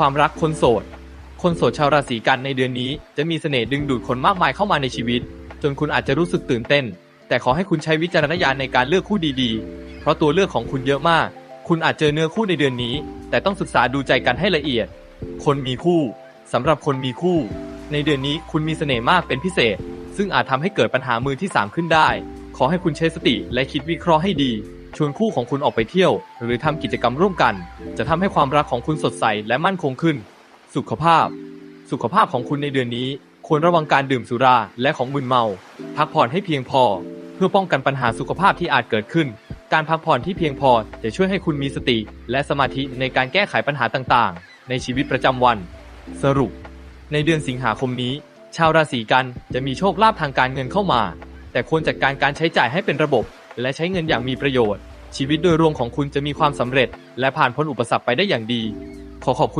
ความรักคนโสด คนโสดชาวราศีกันในเดือนนี้ จะมีเสน่ห์ดึงดูดคนมากมายเข้ามาในชีวิต จนคุณอาจจะรู้สึกตื่นเต้น แต่ขอให้คุณใช้วิจารณญาณในการเลือกคู่ดีๆ เพราะตัวเลือกของคุณเยอะมาก คุณอาจเจอเนื้อคู่ในเดือนนี้ แต่ต้องศึกษาดูใจกันให้ละเอียด คนมีคู่สำหรับคนมีคู่ ในเดือนนี้คุณมีเสน่ห์มากเป็นพิเศษ ซึ่งอาจทำให้เกิดปัญหามือที่ 3 ขึ้นได้ ขอให้คุณใช้สติและคิดวิเคราะห์ให้ดี ชวนคู่ของคุณออกไปเที่ยว หรือทำกิจกรรมร่วมกัน จะทำให้ความรักของคุณสดใสและมั่นคงขึ้น สุขภาพ สุขภาพของคุณในเดือนนี้ ควรระวังการดื่มสุราและของมึนเมา พักผ่อนให้เพียงพอ เพื่อป้องกันปัญหาสุขภาพที่อาจเกิดขึ้น การพักผ่อนที่เพียงพอจะช่วยให้คุณมีสติ และสมาธิในการแก้ไขปัญหาต่างๆ ในชีวิตประจำวัน สรุป ในเดือนสิงหาคมนี้ ชาวราศีกันจะมีโชคลาภทางการเงินเข้ามา แต่ควรจัดการการใช้จ่ายให้เป็นระบบ และใช้เงินอย่างมีประโยชน์ ชีวิตโดยรวมของคุณจะมีความสำเร็จ และผ่านพ้นอุปสรรคไปได้อย่างดี ขอขอบคุณ